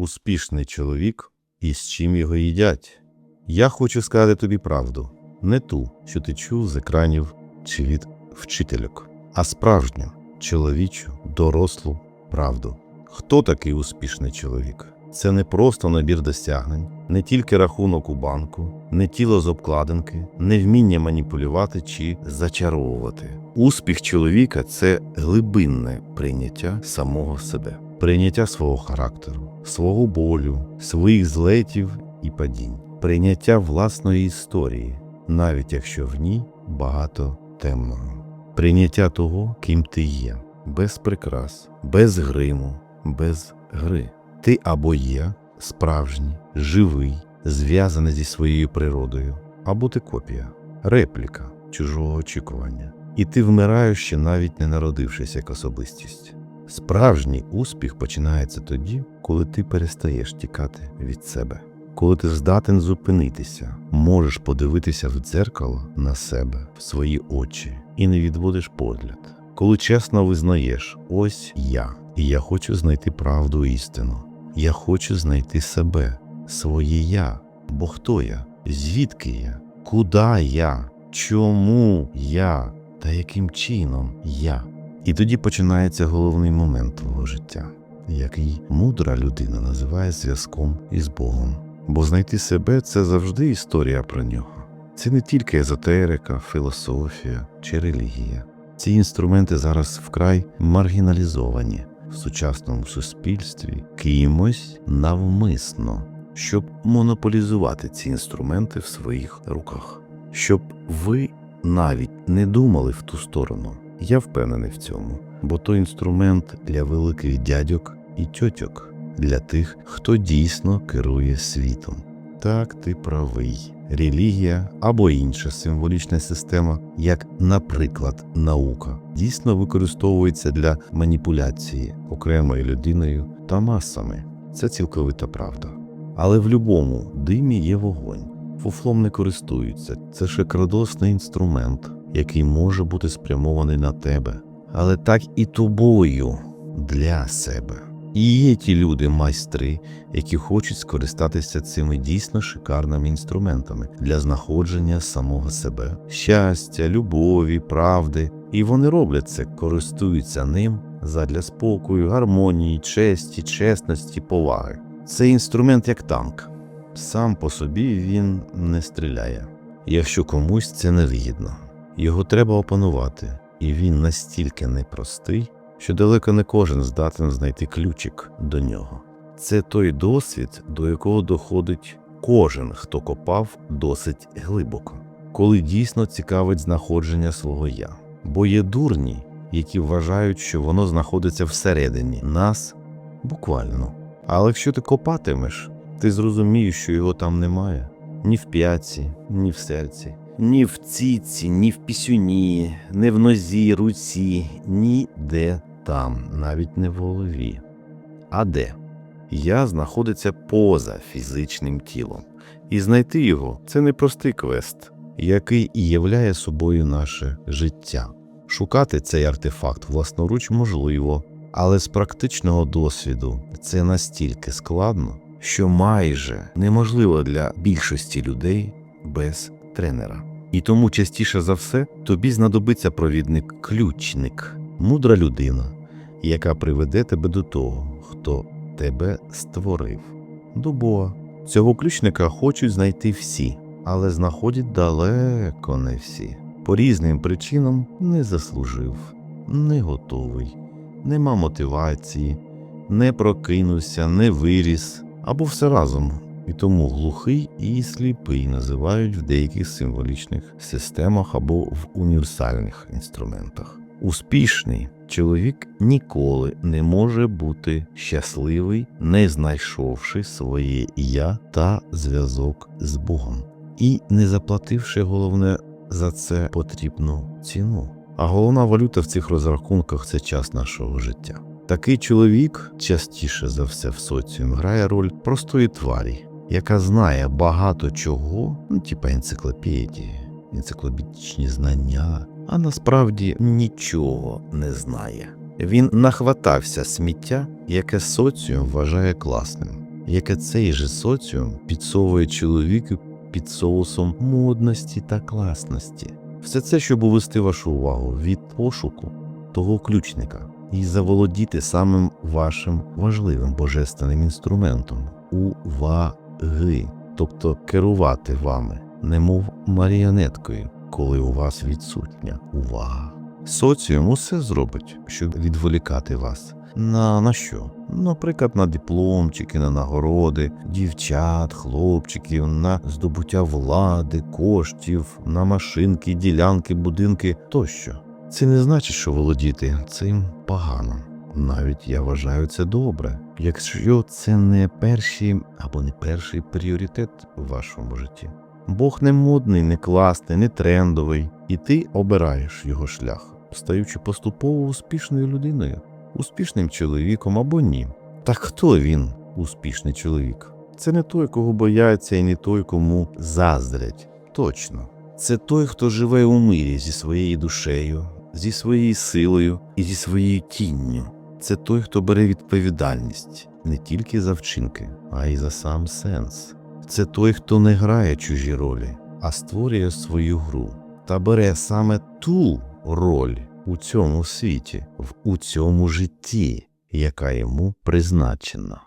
успішний чоловік і з чим його їдять. Я хочу сказати тобі правду, не ту, що ти чув з екранів чи від вчительок, а справжню, чоловічу, дорослу правду. Хто такий успішний чоловік? Це не просто набір досягнень, не тільки рахунок у банку, не тіло з обкладинки, не вміння маніпулювати чи зачаровувати. Успіх чоловіка це глибинне прийняття самого себе, прийняття свого характеру, свого болю, своїх злетів і падінь, прийняття власної історії, навіть якщо в ній багато темного, прийняття того, ким ти є, без прикрас, без гриму, без гри. Ти або є справжній, живий, зв'язаний зі своєю природою, або ти копія, репліка чужого очікування. І ти вмираєш ще навіть не народившись як особистість. Справжній успіх починається тоді, коли ти перестаєш тікати від себе, коли ти здатен зупинитися, можеш подивитися в дзеркало на себе, в свої очі, і не відводиш погляд. Коли чесно визнаєш, ось я, і я хочу знайти правду істину. Я хочу знайти себе, своє я. Бо хто я? Звідки я? Куди я? Чому я? Та яким чином я? І тоді починається головний момент твого життя, який мудра людина називає зв'язком із Богом. Бо знайти себе це завжди історія про нього. Це не тільки езотерика, філософія чи релігія. Ці інструменти зараз вкрай маргіналізовані в сучасному суспільстві кимось навмисно, щоб монополізувати ці інструменти в своїх руках, щоб ви навіть не думали в ту сторону. Я впевнений в цьому, бо то інструмент для великих дядьок і тьотьок, для тих, хто дійсно керує світом. Так, ти правий. Релігія або інша символічна система, як, наприклад, наука, дійсно використовується для маніпуляції окремою людиною та масами. Це цілковита правда. Але в будь-якому димі є вогонь. Фуфлом не користуються. Це шикардосний інструмент, який може бути спрямований на тебе, але так і тобою для себе. І є ті люди, майстри, які хочуть скористатися цими дійсно шикарними інструментами для знаходження самого себе, щастя, любові, правди. І вони роблять це, користуються ним задля спокою, гармонії, честі, чесності, поваги. Цей інструмент як танк. Сам по собі він не стріляє. Якщо комусь це невигідно, його треба опанувати, і він настільки непростий, що далеко не кожен здатен знайти ключик до нього. Це той досвід, до якого доходить кожен, хто копав досить глибоко, коли дійсно цікавить знаходження свого я. Бо є дурні, які вважають, що воно знаходиться всередині нас буквально. Але якщо ти копатимеш, ти зрозумієш, що його там немає ні в п'ятці, ні в серці, ні в ціці, ні в пісюні, не в нозі, руці, ніде там, навіть не в голові. А де? Я знаходиться поза фізичним тілом. І знайти його це не простий квест, який і являє собою наше життя. Шукати цей артефакт власноруч можливо, але з практичного досвіду це настільки складно, що майже неможливо для більшості людей без тренера. І тому частіше за все тобі знадобиться провідник-ключник, мудра людина, яка приведе тебе до того, хто тебе створив, до Бога. Цього ключника хочуть знайти всі, але знаходять далеко не всі. По різним причинам не заслужив, не готовий, нема мотивації, не прокинувся, не виріс або все разом. І тому глухий і сліпий називають в деяких символічних системах або в універсальних інструментах. Успішний чоловік ніколи не може бути щасливий, не знайшовши своє я та зв'язок з Богом, і не заплативши головне за це потрібну ціну. А головна валюта в цих розрахунках це час нашого життя. Такий чоловік частіше за все в соціум грає роль простої тварі, яка знає багато чого, ну типа енциклопедії, енциклопедичні знання, а насправді нічого не знає. Він нахватався сміття, яке соціум вважає класним. яке цей же соціум підсовує чоловіку під соусом модності та класності. Все це, щоб увести вашу увагу від пошуку того ключника і заволодіти самим вашим важливим божественним інструментом уваги, тобто керувати вами, немов маріонеткою, коли у вас відсутня увага. Соціум усе зробить, щоб відволікати вас. На, на що? Наприклад, на дипломчики, на нагороди, дівчат, хлопчиків, на здобуття влади, коштів, на машинки, ділянки, будинки тощо. Це не значить, що володіти цим погано. Навіть я вважаю це добре, якщо це не перший або не перший пріоритет у вашому житті. Бог не модний, не класний, не трендовий, і ти обираєш його шлях, стаючи поступово успішною людиною, успішним чоловіком або ні. Та хто він, успішний чоловік? Це не той, кого бояться, і не той, кому заздрять. Точно. Це той, хто живе у мирі зі своєю душею, зі своєю силою і зі своєю тінню. Це той, хто бере відповідальність не тільки за вчинки, а й за сам сенс. Це той, хто не грає чужі ролі, а створює свою гру та бере саме ту роль у цьому світі, в у цьому житті, яка йому призначена.